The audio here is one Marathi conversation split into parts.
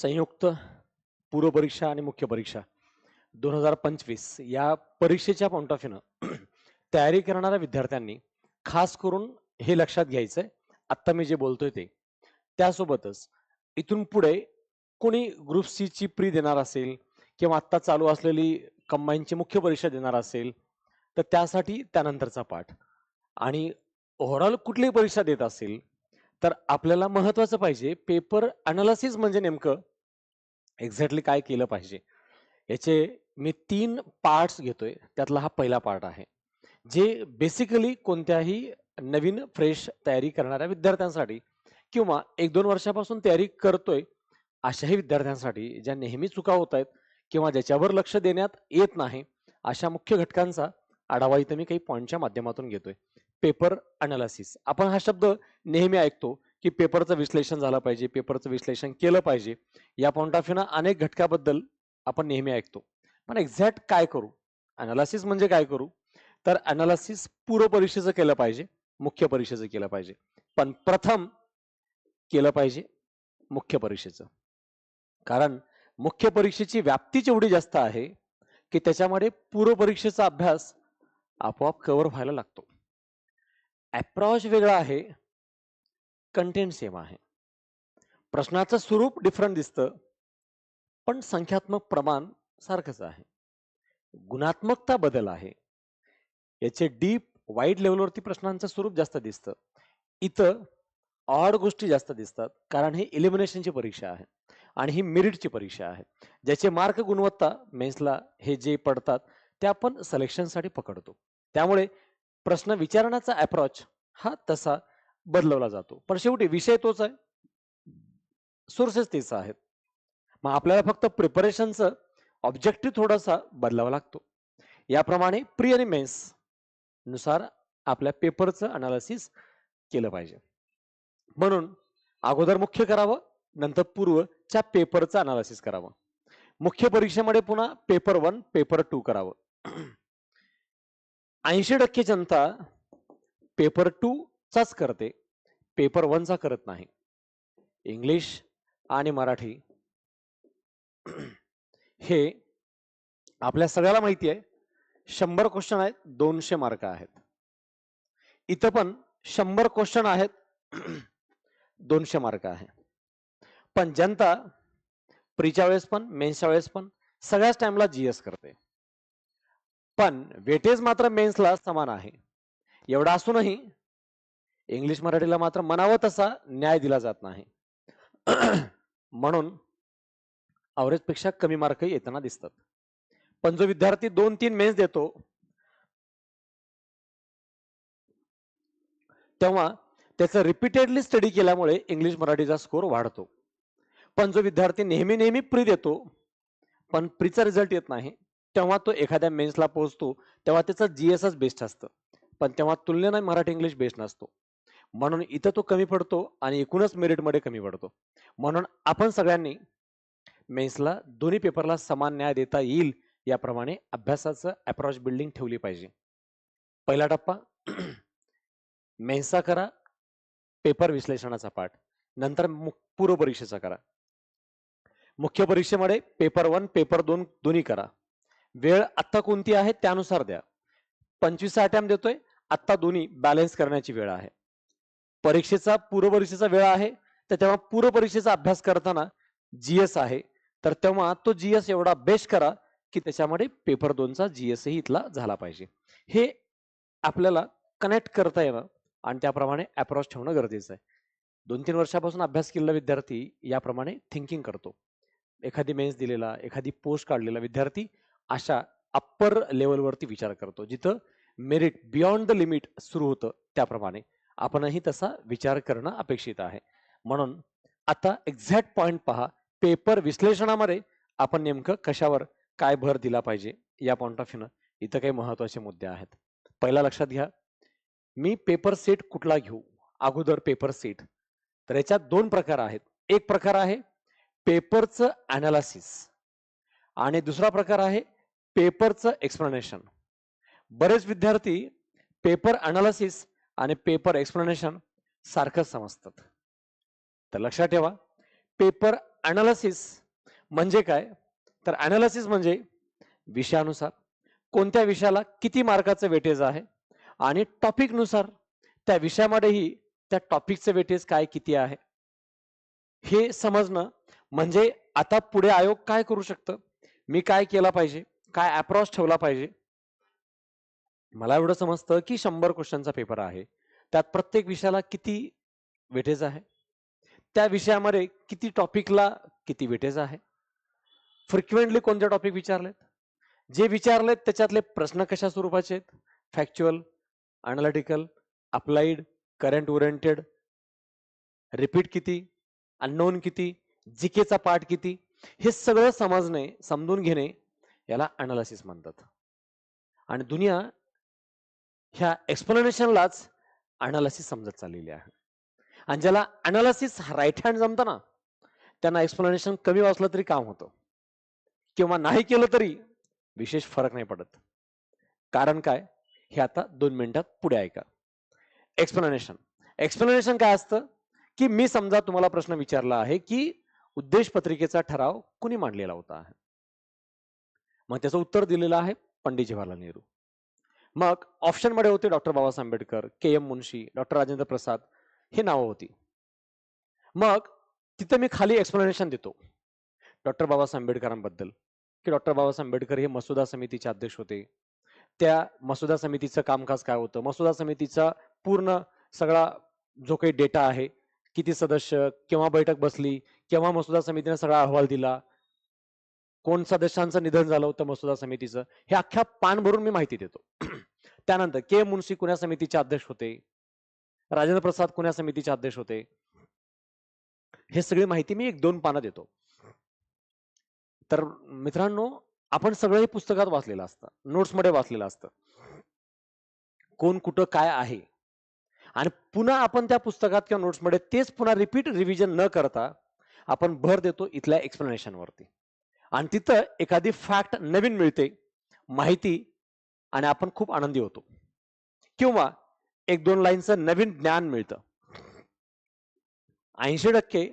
संयुक्त पूर्व परीक्षा आणि मुख्य परीक्षा. दोन हजार पंचवीस या परीक्षेच्या पॉईंट ऑफ व्ह्यूनं तयारी करणाऱ्या विद्यार्थ्यांनी खास करून हे लक्षात घ्यायचंय. आत्ता मी जे बोलतोय ते. त्यासोबतच इथून पुढे कोणी ग्रुप सी ची प्री देणार असेल किंवा आत्ता चालू असलेली कंबाईनची मुख्य परीक्षा देणार असेल तर त्यासाठी त्यानंतरचा पाठ. आणि ओव्हरऑल कुठलीही परीक्षा देत असेल तर आपल्याला महत्वाचं पाहिजे पेपर अनालिसिस म्हणजे नेमकं एक्झॅक्टली काय केलं पाहिजे? याचे मी तीन पार्ट्स घेतोय. त्यातला हा पहिला पार्ट आहे. जे बेसिकली कोणत्याही नवीन फ्रेश तयारी करणाऱ्या विद्यार्थ्यांसाठी किंवा एक दोन वर्षापासून तयारी करतोय अशाही विद्यार्थ्यांसाठी ज्या नेहमी चुका होत आहेत किंवा ज्याच्यावर लक्ष देण्यात येत नाही अशा मुख्य घटकांचा आढावा इथं मी काही पॉईंटच्या माध्यमातून घेतोय. पेपर अनालिसिस आपण हा शब्द नेहमी ऐकतो. की पेपरचं विश्लेषण झालं पाहिजे पेपरचं विश्लेषण केलं पाहिजे. या पॉईंट ऑफ व्ह्यूनं अनेक घटकाबद्दल आपण नेहमी ऐकतो. पण एक्झॅक्ट काय करू? अनालिसिस म्हणजे काय करू? तर अनालिसिस पूर्व परीक्षेचं केलं पाहिजे मुख्य परीक्षेचं केलं पाहिजे. पण प्रथम केलं पाहिजे मुख्य परीक्षेचं. कारण मुख्य परीक्षेची व्याप्ती एवढी जास्त आहे की त्याच्यामध्ये पूर्व परीक्षेचा अभ्यास आपोआप कव्हर व्हायला लागतो. अप्रॉच वेगळा आहे कंटेंट सेम आहे. प्रश्नाचं स्वरूप डिफरंट दिसतं पण संख्यात्मक प्रमाण सारखंच आहे. गुणात्मकता बदल आहे. याचे डीप वाईड लेवलवरती प्रश्नांचं स्वरूप जास्त दिसतं. इथं ऑड गोष्टी जास्त दिसतात कारण ही इलिमिनेशनची परीक्षा आहे आणि ही मेरिटची परीक्षा आहे. ज्याचे मार्क गुणवत्ता मेन्सला हे जे पडतात ते आपण सलेक्शनसाठी पकडतो. त्यामुळे प्रश्न विचारण्याचा अप्रोच हा तसा बदलवला जातो. पण शेवटी विषय तोच आहे. सोर्सेस तेच आहेत. मग आपल्याला फक्त प्रिपरेशनचं ऑब्जेक्टिव्ह थोडासा बदलावा लागतो. याप्रमाणे प्री आणि मेन्सनुसार आपल्या पेपरचं अनालिसिस केलं पाहिजे. म्हणून अगोदर मुख्य करावं नंतर पूर्वच्या पेपरचं अनालिसिस करावं. मुख्य परीक्षेमध्ये पुन्हा पेपर वन पेपर टू करावं. ऐंशी टक्के जनता पेपर टू चाच करते. पेपर वनचा करत नाही. इंग्लिश आणि मराठी हे आपल्या सगळ्याला माहिती आहे. शंभर क्वेश्चन आहेत दोनशे मार्क आहेत. इथं पण शंभर क्वेश्चन आहेत दोनशे मार्क आहे. पण जनता प्रीच्या वेळेस पण मेन्सच्या वेळेस पण सगळ्याच टाइमला जीएस करते. पण वेटेज मात्र मेन्सला समान आहे. एवढा असूनही इंग्लिश मराठीला मात्र मनावं तसा न्याय दिला जात नाही. म्हणून अवरेजपेक्षा कमी मार्क येताना दिसतात. पण जो विद्यार्थी दोन तीन मेन्स देतो तेव्हा त्याचं रिपीटेडली स्टडी केल्यामुळे इंग्लिश मराठीचा स्कोर वाढतो. पण जो विद्यार्थी नेहमी नेहमी प्री देतो पण प्रीचा रिझल्ट येत नाही तेव्हा तो एखाद्या मेन्सला पोहोचतो तेव्हा त्याचं जीएसच बेस्ट असतं. पण तेव्हा तुलनेनं मराठी इंग्लिश बेस्ट नसतो. म्हणून इथं तो कमी पडतो आणि एकूणच मेरिटमध्ये कमी पडतो. म्हणून आपण सगळ्यांनी मेन्सला दोन्ही पेपरला समान न्याय देता येईल याप्रमाणे अभ्यासाचं अप्रॉच बिल्डिंग ठेवली पाहिजे. पहिला टप्पा मेन्सचा करा पेपर विश्लेषणाचा पाठ. नंतर पूर्व परीक्षेचा करा. मुख्य परीक्षेमध्ये पेपर वन पेपर दोन दोन्ही करा. वेळ आत्ता कोणती आहे त्यानुसार द्या. पंचवीस अटॅम्प देतोय आत्ता दोन्ही बॅलन्स करण्याची वेळ आहे. परीक्षेचा पूर्व परीक्षेचा वेळ आहे तर तेव्हा पूर्व परीक्षेचा अभ्यास करताना जीएस आहे. तर तेव्हा तो जीएस एवढा बेस्ट करा की त्याच्यामध्ये पेपर दोनचा जीएसही इथला झाला पाहिजे. हे आपल्याला कनेक्ट करता येणं आणि त्याप्रमाणे अप्रोच ठेवणं गरजेचं आहे. दोन तीन वर्षापासून अभ्यास केलेला विद्यार्थी याप्रमाणे थिंकिंग करतो. एखादी मेन्स दिलेला एखादी पोस्ट काढलेला विद्यार्थी अशा अप्पर लेवलवरती विचार करतो जिथं मेरिट बियॉन्ड द लिमिट सुरू होतं त्याप्रमाणे. आपणही तसा विचार करणं अपेक्षित आहे. म्हणून आता एक्झॅक्ट पॉइंट पहा. पेपर विश्लेषणामध्ये आपण नेमकं कशावर काय भर दिला पाहिजे या पॉइंट ऑफ व्ह्यूनं इथं काही महत्त्वाचे मुद्दे आहेत. पहिला लक्षात घ्या. मी पेपर सेट कुठला घेऊ? अगोदर पेपर सेट तर याच्यात दोन प्रकार आहेत. एक प्रकार आहे पेपरचं अनालिसिस आणि दुसरा प्रकार आहे पेपरचं एक्सप्लेनेशन बरेच विद्यार्थी पेपर अनालिसिस आणि पेपर एक्सप्लेनेशन सारखंच समजतात. तर लक्षात ठेवा पेपर अनालिसिस म्हणजे काय? तर अनालिसिस म्हणजे विषयानुसार कोणत्या विषयाला किती मार्काचं वेटेज आहे आणि टॉपिकनुसार त्या विषयामध्येही त्या टॉपिकचं वेटेज काय किती आहे? हे समजणं म्हणजे आता पुढे आयोग काय करू शकतं? मी काय केला पाहिजे? काय अप्रोच ठेवला पाहिजे? मला एवढं समजतं की शंभर क्वेश्चनचा पेपर आहे. त्यात प्रत्येक विषयाला किती वेटेज आहे? त्या विषयामध्ये किती टॉपिकला किती वेटेज आहे? फ्रिक्वेंटली कोणते टॉपिक विचारलेत? जे विचारलेत त्याच्यातले प्रश्न कशा स्वरूपाचे आहेत? Factual analytical applied current oriented repeat किती अननोन किती जिकेचा पार्ट किती हे सगळं समजणे समजून घेणे याला अनालिसिस म्हणतात. आणि दुनिया ह्या एक्सप्लेनेशनलाच अनालिसिस समजत चाललेली आहे. आणि ज्याला अनालिसिस राईट हँड जमतं ना त्यांना एक्सप्लेनेशन कमी वाचलं तरी काम होतं. किंवा नाही केलं तरी विशेष फरक नाही पडत. कारण काय? हे आता दोन मिनिटात पुढे ऐका. एक्सप्लेनेशन एक्सप्लेनेशन काय असतं? की मी समजा तुम्हाला प्रश्न विचारला आहे की उद्देश पत्रिकेचा ठराव कुणी मांडलेला होता? मग त्याचं उत्तर दिलेलं आहे पंडित जवाहरलाल नेहरू. मग ऑप्शनमध्ये होते doctor Babasaheb Ambedkar K M Munshi doctor Rajendra Prasad हे नावं होती. मग तिथं मी खाली एक्सप्लेनेशन देतो. डॉक्टर बाबासाहेब आंबेडकरांबद्दल. की डॉक्टर बाबासाहेब आंबेडकर हे मसुदा समितीचे अध्यक्ष होते. त्या मसुदा समितीचं कामकाज काय होतं? मसुदा समितीचा पूर्ण सगळा जो काही डेटा आहे किती सदस्य केव्हा बैठक बसली केव्हा मसुदा समितीने सगळा अहवाल दिला कोण सदस्यांचं निधन झालं होतं मसुदा समितीचं हे अख्ख्या पान भरून मी माहिती देतो. त्यानंतर के मुन्शी कुण्या समितीचे अध्यक्ष होते राजेंद्र प्रसाद कुण्या समितीचे अध्यक्ष होते हे सगळी माहिती मी एक दोन पानं देतो. तर मित्रांनो आपण सगळं हे पुस्तकात वाचलेलं असतं नोट्समध्ये वाचलेलं असतं. कोण कुठं काय आहे? आणि पुन्हा आपण त्या पुस्तकात किंवा नोट्समध्ये तेच पुन्हा रिपीट रिव्हिजन न करता आपण भर देतो इथल्या एक्सप्लेनेशनवरती आणि तिथं एखादी फॅक्ट नवीन मिळते माहिती आणि आपण खूप आनंदी होतो. किंवा एक दोन लाईनचं नवीन ज्ञान मिळतं. ऐंशी टक्के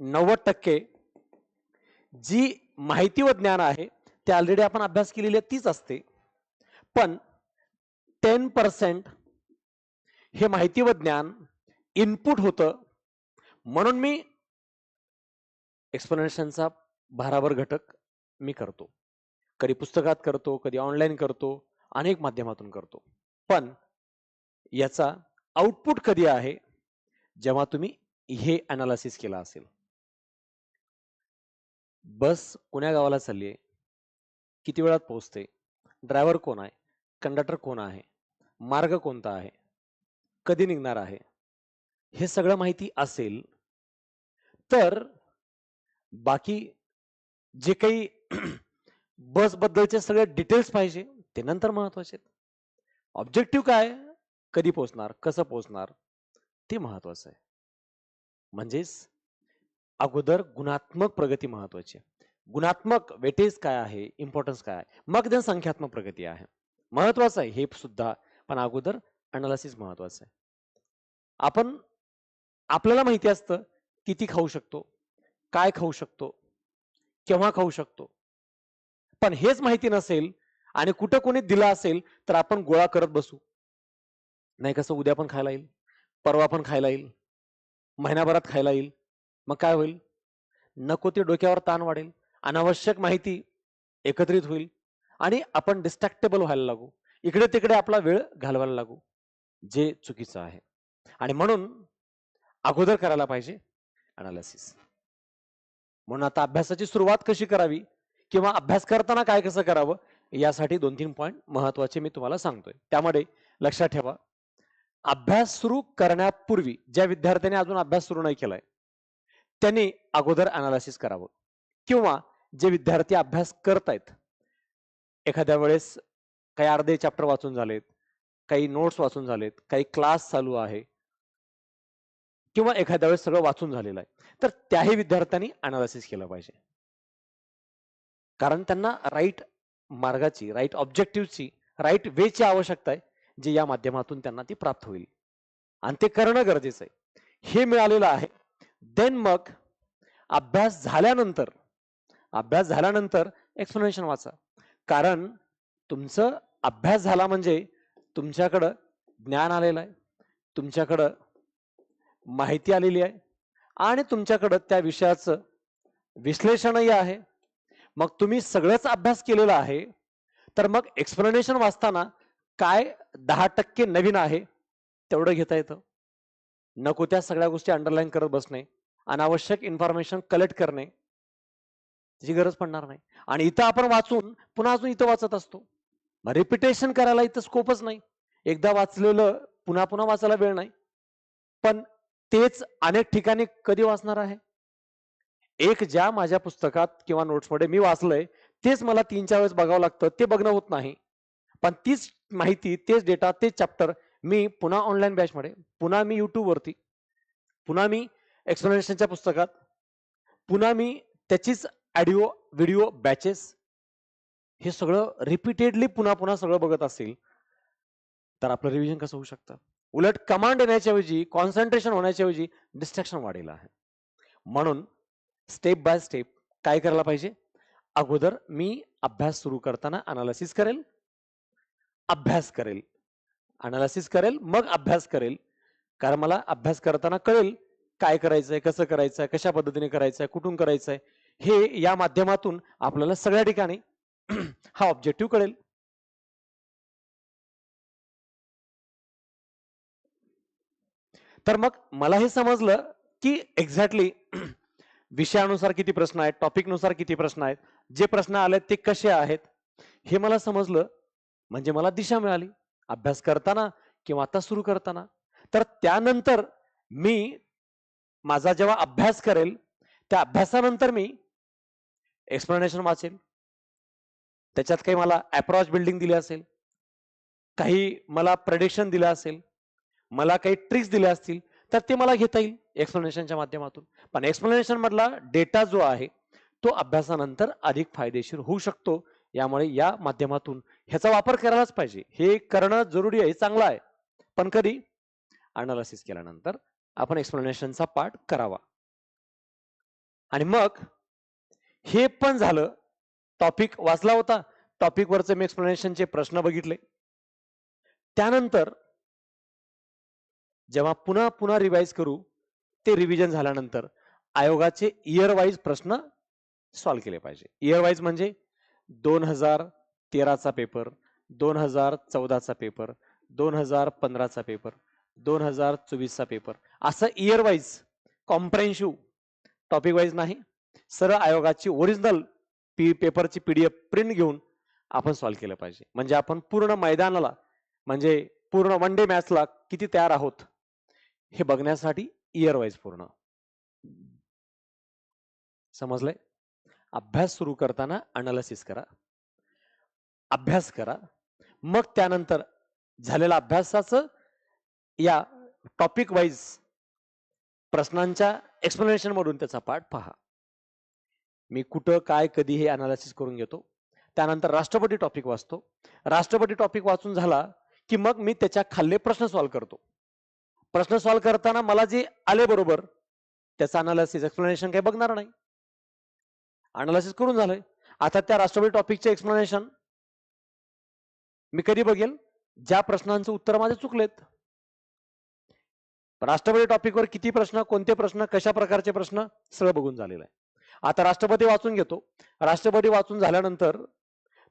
नव्वद टक्के जी माहिती व ज्ञान आहे ते ऑलरेडी आपण अभ्यास केलेली आहे तीच असते. पण टेन पर्सेंट हे माहिती व ज्ञान इनपुट होतं. म्हणून मी एक्सप्लेनेशनचा भाराभर घटक मी करतो. कधी पुस्तकात करतो कधी ऑनलाईन करतो अनेक माध्यमातून करतो. पण याचा आउटपुट कधी आहे जेव्हा तुम्ही हे अनालिसिस केला असेल? बस कुण्या गावाला चालली आहे? किती वेळात पोहोचते? ड्रायव्हर कोण आहे? कंडक्टर कोण आहे? मार्ग कोणता आहे? कधी निघणार आहे? हे सगळं माहिती असेल तर बाकी जे काही बस बद्दलचे सगळे डिटेल्स पाहिजे ते नंतर महत्त्वाचे ऑब्जेक्टिव्ह काय? कधी पोहोचणार? कसं पोहोचणार? ते महत्वाचं आहे. म्हणजेच अगोदर गुणात्मक प्रगती महत्वाची आहे. गुणात्मक वेटेज काय आहे? इम्पॉर्टन्स काय आहे? मग त्या संख्यात्मक प्रगती आहे. महत्वाचं आहे हे सुद्धा पण अगोदर अनालिसिस महत्वाचं आहे. आपण आपल्याला माहिती असतं किती खाऊ शकतो. काय खाऊ शकतो? केव्हा खाऊ शकतो? पण हेच माहिती नसेल आणि कुठं कोणी दिला असेल तर आपण गोळा करत बसू. नाही कसं उद्या पण खायला येईल परवा पण खायला येईल महिन्याभरात खायला येईल मग काय होईल? नको ते डोक्यावर ताण वाढेल अनावश्यक माहिती एकत्रित होईल आणि आपण डिस्ट्रॅक्टेबल व्हायला लागू. इकडे तिकडे आपला वेळ घालवायला लागू जे चुकीचं आहे. आणि म्हणून अगोदर करायला पाहिजे अनालिसिस म्हणून आता अभ्यासाची सुरुवात कशी करावी किंवा अभ्यास करताना काय कसं करावं यासाठी दोन तीन पॉईंट महत्त्वाचे मी तुम्हाला सांगतोय. त्यामध्ये लक्षात ठेवा अभ्यास सुरू करण्यापूर्वी ज्या विद्यार्थ्याने अजून अभ्यास सुरू नाही केलाय त्यांनी अगोदर अनालिसिस करावं. किंवा जे विद्यार्थी अभ्यास करतायत एखाद्या वेळेस काही अर्धे चॅप्टर वाचून झालेत काही नोट्स वाचून झालेत काही क्लास चालू आहे किंवा एखाद्या वेळेस सगळं वाचून झालेलं आहे. तर त्याही विद्यार्थ्यांनी अनालिसिस केलं पाहिजे. कारण त्यांना राईट मार्गाची राईट ऑब्जेक्टिव्हची राईट वेची आवश्यकता आहे जे या माध्यमातून त्यांना ती प्राप्त होईल. आणि ते करणं गरजेचं आहे. हे मिळालेलं आहे. देन मग अभ्यास झाल्यानंतर अभ्यास झाल्यानंतर एक्सप्लेनेशन वाचा. कारण तुमचं अभ्यास झाला म्हणजे तुमच्याकडं ज्ञान आलेलं आहे. तुमच्याकडं माहिती आलेली आहे. आणि तुमच्याकडं त्या विषयाचं विश्लेषणही आहे. मग तुम्ही सगळंच अभ्यास केलेला आहे. तर मग एक्सप्लेनेशन वाचताना काय दहा टक्के नवीन आहे तेवढं घेता येतं. नको त्या सगळ्या गोष्टी अंडरलाईन करत बसणे. अनावश्यक इन्फॉर्मेशन कलेक्ट करणे. त्याची गरज पडणार नाही. आणि इथं आपण वाचून पुन्हा अजून इथं वाचत असतो. रिपिटेशन करायला इथं स्कोपच नाही. एकदा वाचलेलं पुन्हा पुन्हा वाचायला वेळ नाही. पण तेच अनेक ठिकाणी कधी वाचणार आहे? एक ज्या माझ्या पुस्तकात किंवा नोट्समध्ये मी वाचलंय तेच मला तीन चार वेळेस बघावं लागतं ते बघणं होत नाही. पण तीच माहिती तेच डेटा तेच चॅप्टर मी पुन्हा ऑनलाईन बॅचमध्ये पुन्हा मी यूट्यूबवरती पुन्हा मी एक्सप्लेनेशनच्या पुस्तकात पुन्हा मी त्याचीच ऑडिओ व्हिडिओ बॅचेस हे सगळं रिपीटेडली पुन्हा पुन्हा सगळं बघत असेल तर आपलं रिव्हिजन कसं होऊ शकतं? उलट कमांड येण्याच्याऐवजी कॉन्सन्ट्रेशन होण्याच्या ऐवजी डिस्ट्रॅक्शन वाढेल आहे. म्हणून स्टेप बाय स्टेप काय करायला पाहिजे? अगोदर मी अभ्यास सुरू करताना अनालिसिस करेल अभ्यास करेल अनालिसिस करेल मग अभ्यास करेल. कारण मला अभ्यास करताना कळेल काय करायचंय कसं करायचंय कशा पद्धतीने करायचंय कुठून करायचंय. हे या माध्यमातून आपल्याला सगळ्या ठिकाणी हा ऑब्जेक्टिव्ह कळेल. तर मग मला हे समजलं की एक्झॅक्टली विषयानुसार किती प्रश्न आहेत टॉपिकनुसार किती प्रश्न आहेत जे प्रश्न आले ते कसे आहेत हे मला समजलं म्हणजे मला दिशा मिळाली अभ्यास करताना किंवा आता सुरू करताना. तर त्यानंतर मी माझा जेव्हा अभ्यास करेल त्या अभ्यासानंतर मी एक्सप्लेनेशन वाचेल. त्याच्यात काही मला अप्रॉच बिल्डिंग दिली असेल काही मला प्रेडिक्शन दिलं असेल मला काही ट्रिक्स दिल्या असतील तर ते मला घेता येईल एक्सप्लेनेशनच्या माध्यमातून. पण एक्सप्लेनेशन मधला डेटा जो आहे तो अभ्यासानंतर अधिक फायदेशीर होऊ शकतो. यामुळे या माध्यमातून ह्याचा वापर करायलाच पाहिजे. हे करणं जरुरी आहे चांगलं आहे. पण कधी? अनालिसिस केल्यानंतर आपण एक्सप्लेनेशनचा पार्ट करावा. आणि मग हे पण झालं. टॉपिक वाचला होता. टॉपिकवरचे मी एक्सप्लेनेशनचे प्रश्न बघितले. त्यानंतर जेव्हा पुन्हा पुन्हा रिवाईज करू ते रिव्हिजन झाल्यानंतर आयोगाचे इयर वाईज प्रश्न सॉल्व्ह केले पाहिजे. इयर वाईज म्हणजे दोन हजार तेराचा पेपर दोन हजार चौदाचा पेपर दोन हजार पंधराचा पेपर दोन हजार चोवीसचा पेपर असं year wise comprehensive topic wise नाही सरळ आयोगाची ओरिजिनल पी पेपरची पी डी एफ प्रिंट घेऊन आपण सॉल्व्ह केलं पाहिजे. म्हणजे आपण पूर्ण मैदानाला म्हणजे पूर्ण वन डे मॅचला किती तयार आहोत? हे बघण्यासाठी इयर वाईज पूर्ण. समजलंय? अभ्यास सुरू करताना अनालिसिस करा. अभ्यास करा. मग त्यानंतर झालेल्या अभ्यासाचं या टॉपिक वाईज प्रश्नांच्या एक्सप्लेनेशन मधून त्याचा पाठ पहा. मी कुठं काय कधी हे अनालिसिस करून घेतो. त्यानंतर राष्ट्रपती टॉपिक वाचतो. राष्ट्रपती टॉपिक वाचून झाला की मग मी त्याच्या खाल्ले प्रश्न सॉल्व्ह करतो. प्रश्न सॉल्व्ह करताना मला जे आले बरोबर त्याचं अनालिसिस एक्सप्लेनेशन काही बघणार नाही. अनालिसिस करून झालंय. आता त्या राष्ट्रपती टॉपिकचे एक्सप्लेनेशन मी कधी बघेल? ज्या प्रश्नांचं उत्तर माझे चुकलेत. राष्ट्रपती टॉपिकवर किती प्रश्न कोणते प्रश्न कशा प्रकारचे प्रश्न सगळं बघून झालेलं आहे. आता राष्ट्रपती वाचून घेतो. राष्ट्रपती वाचून झाल्यानंतर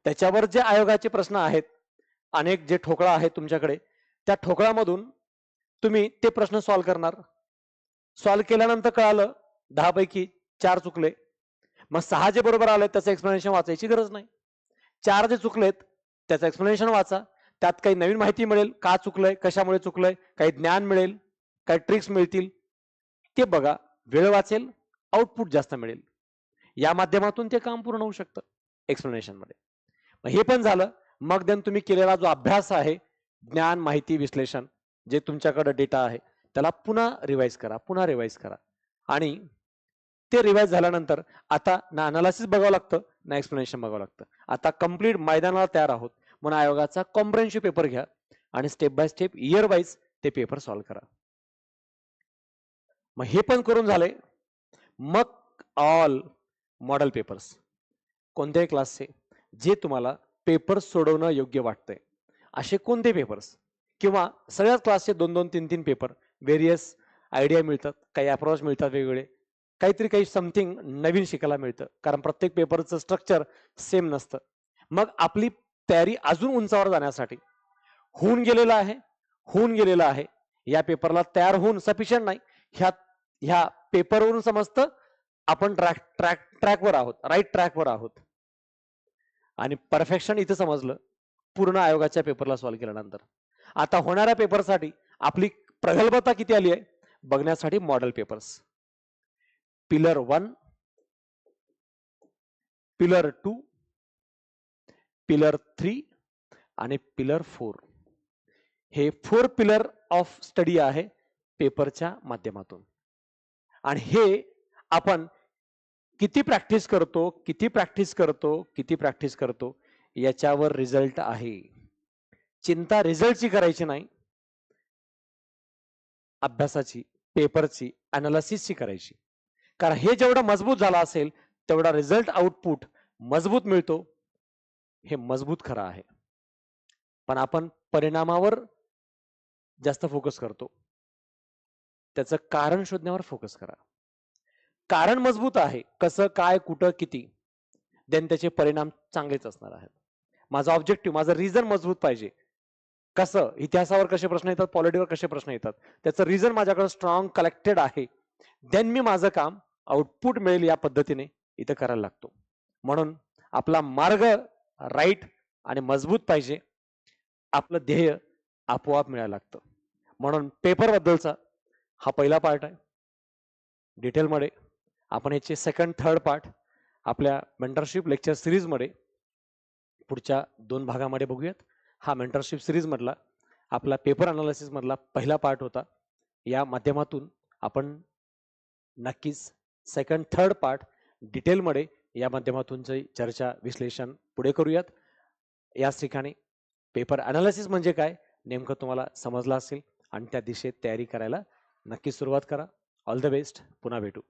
त्याच्यावर जे आयोगाचे प्रश्न आहेत अनेक जे ठोकळा आहेत तुमच्याकडे त्या ठोकळामधून तुम्ही ते प्रश्न सॉल्व्ह करणार. सॉल्व्ह केल्यानंतर कळालं दहा पैकी चार चुकले. मग सहा जे बरोबर आले त्याचं एक्सप्लेनेशन वाचायची गरज नाही. चार जे चुकलेत त्याचं एक्सप्लेनेशन वाचा. त्यात काही नवीन माहिती मिळेल का चुकलंय कशामुळे चुकलंय काही ज्ञान मिळेल काही ट्रिक्स मिळतील. ते बघा वेळ वाचेल आउटपुट जास्त मिळेल. या माध्यमातून ते काम पूर्ण होऊ शकतं एक्सप्लेनेशनमध्ये हे पण झालं मग देन तुम्ही केलेला जो अभ्यास आहे ज्ञान माहिती विश्लेषण जे तुमच्याकडे डेटा आहे त्याला पुन्हा रिवाइज करा पुन्हा रिवाइज करा. आणि ते रिवाईज झाल्यानंतर आता ना अनालिसिस बघावं लागतं ना एक्सप्लेनेशन बघावं लागतं. आता कंप्लीट मैदानाला तयार आहोत. म्हणून आयोगाचा कॉम्प्रेन्शिव्ह पेपर घ्या आणि step by step year wise ते पेपर सॉल्व्ह करा. मग हे पण करून झाले. मग ऑल मॉडेल पेपर्स कोणत्याही क्लासचे जे तुम्हाला पेपर सोडवणं योग्य वाटतंय. असे कोणते पेपर्स किंवा सगळ्याच क्लासचे दोन दोन तीन तीन पेपर व्हेरियस आयडिया मिळतात काही अप्रोच मिळतात वेगवेगळे. काहीतरी काही समथिंग नवीन शिकायला मिळतं कारण प्रत्येक पेपरचं स्ट्रक्चर सेम नसतं. मग आपली तयारी अजून उंचावर जाण्यासाठी होऊन गेलेलं आहे होऊन गेलेलं आहे. या पेपरला तयार होऊन सफिशियंट नाही. ह्या ह्या पेपरवरून समजतं आपण ट्रॅक ट्रॅक ट्रॅकवर आहोत राईट ट्रॅकवर आहोत. आणि परफेक्शन इथं समजलं पूर्ण आयोगाच्या पेपरला सॉल्व्ह केल्यानंतर. आता होणाऱ्या पेपरसाठी आपली प्रगल्भता किती आली आहे? बघण्यासाठी model papers pillar one pillar two pillar three आणि पिलर फोर हे फोर पिलर ऑफ स्टडी आहे पेपरच्या माध्यमातून. आणि हे आपण किती प्रॅक्टिस करतो किती प्रॅक्टिस करतो किती प्रॅक्टिस करतो याच्यावर रिझल्ट आहे. चिंता रिझल्टची करायची नाही. अभ्यासाची पेपरची अनालिसिसची करायची. कारण हे जेवढं मजबूत झालं असेल तेवढा रिझल्ट आउटपुट मजबूत मिळतो. हे मजबूत खरं आहे. पण आपण परिणामावर जास्त फोकस करतो. त्याचं कारण शोधण्यावर फोकस करा. कारण मजबूत आहे. कसं काय कुठं किती? देन त्याचे परिणाम चांगलेच असणार आहेत. माझा ऑब्जेक्टिव्ह माझं रिझन मजबूत पाहिजे. कसं? इतिहासावर कसे प्रश्न येतात? पॉलिटीवर कसे प्रश्न येतात? त्याचं रिझन माझ्याकडे स्ट्रॉंग कलेक्टेड आहे. देन मी माझं काम आउटपुट मिळेल या पद्धतीने इथं करायला लागतो. म्हणून आपला मार्ग राईट आणि मजबूत पाहिजे. आपलं ध्येय आपोआप मिळायला लागतं. म्हणून पेपरबद्दलचा हा पहिला पार्ट आहे. डिटेलमध्ये आपण याचे सेकंड थर्ड पार्ट आपल्या मेंटरशिप लेक्चर सिरीजमध्ये पुढच्या दोन भागामध्ये बघूयात. हा मेंटरशिप सिरीजमधला आपला पेपर अनालिसिसमधला पहिला पार्ट होता. या माध्यमातून आपण नक्कीच सेकंड थर्ड पार्ट डिटेलमध्ये या माध्यमातूनची चर्चा विश्लेषण पुढे करूयात. याच ठिकाणी पेपर अनालिसिस म्हणजे काय नेमकं तुम्हाला समजलं असेल. आणि त्या दिशेत तयारी करायला नक्की सुरुवात करा. ऑल द बेस्ट पुन्हा भेटू.